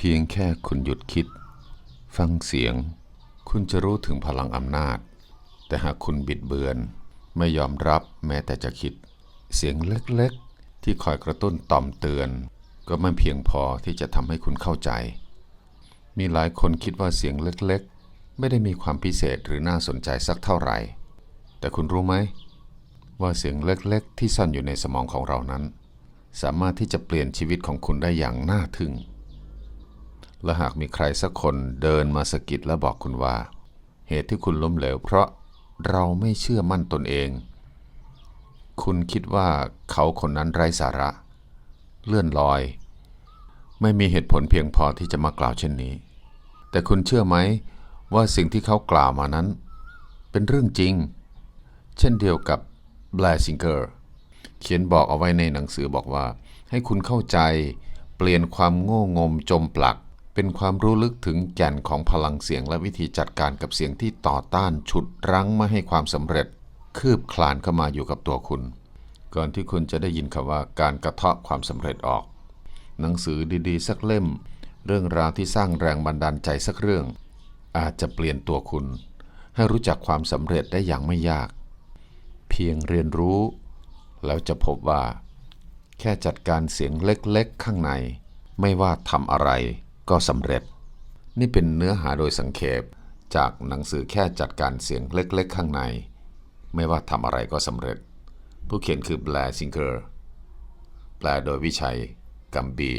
เพียงแค่คุณหยุดคิด ฟังเสียง คุณจะรู้ถึงพลังอำนาจ แต่หากคุณบิดเบือน ไม่ยอมรับแม้แต่จะคิด เสียงเล็กๆ ที่คอยกระตุ้นต่อมเตือน ก็ไม่เพียงพอที่จะทำให้คุณเข้าใจ มีหลายคนคิดว่าเสียงเล็กๆ ไม่ได้มีความพิเศษหรือน่าสนใจสักเท่าไหร่ แต่คุณรู้ไหม ว่าเสียงเล็กๆ ที่ซ่อนอยู่ในสมองของเรานั้น สามารถที่จะเปลี่ยนชีวิตของคุณได้อย่างน่าทึ่ง และหากมีใครสักคนเดินมาสกิดและบอกคุณว่า เหตุที่คุณล้มเหลว เพราะเราไม่เชื่อมั่นตนเอง คุณคิดว่าเขาคนนั้นไร้สาระ เลื่อนลอย ไม่มีเหตุผลเพียงพอที่จะมากล่าวเช่นนี้ แต่คุณเชื่อไหมว่าสิ่งที่เขากล่าวมานั้น เป็นเรื่องจริง เช่นเดียวกับแบลซิงเกอร์เขียนบอกเอาไว้ในหนังสือบอกว่า ให้คุณเข้าใจเปลี่ยนความโง่งมจมปลัก เป็นความรู้ลึกถึงแก่นของพลังเสียงและวิธีจัดการกับเสียงที่ต่อต้านฉุดรั้งไม่ให้ความสำเร็จ คืบคลานเข้ามาอยู่กับตัวคุณ ก่อนที่คุณจะได้ยินคำว่าการกระเทาะความสำเร็จออก หนังสือดีๆ สักเล่ม เรื่องราวที่สร้างแรงบันดาลใจสักเรื่อง อาจจะเปลี่ยนตัวคุณ ให้รู้จักความสำเร็จได้อย่างไม่ยาก เพียงเรียนรู้ แล้วจะพบว่า แค่จัดการเสียงเล็กๆ ข้างใน ไม่ว่าทำอะไร ก็สำเร็จ นี่เป็นเนื้อหาโดยสังเขปจากหนังสือแค่จัดการเสียงเล็ก ๆ ข้างใน ไม่ว่าทำอะไรก็สำเร็จ ผู้เขียนคือแบลซิงเกอร์ แปลโดยวิชัยกัมบี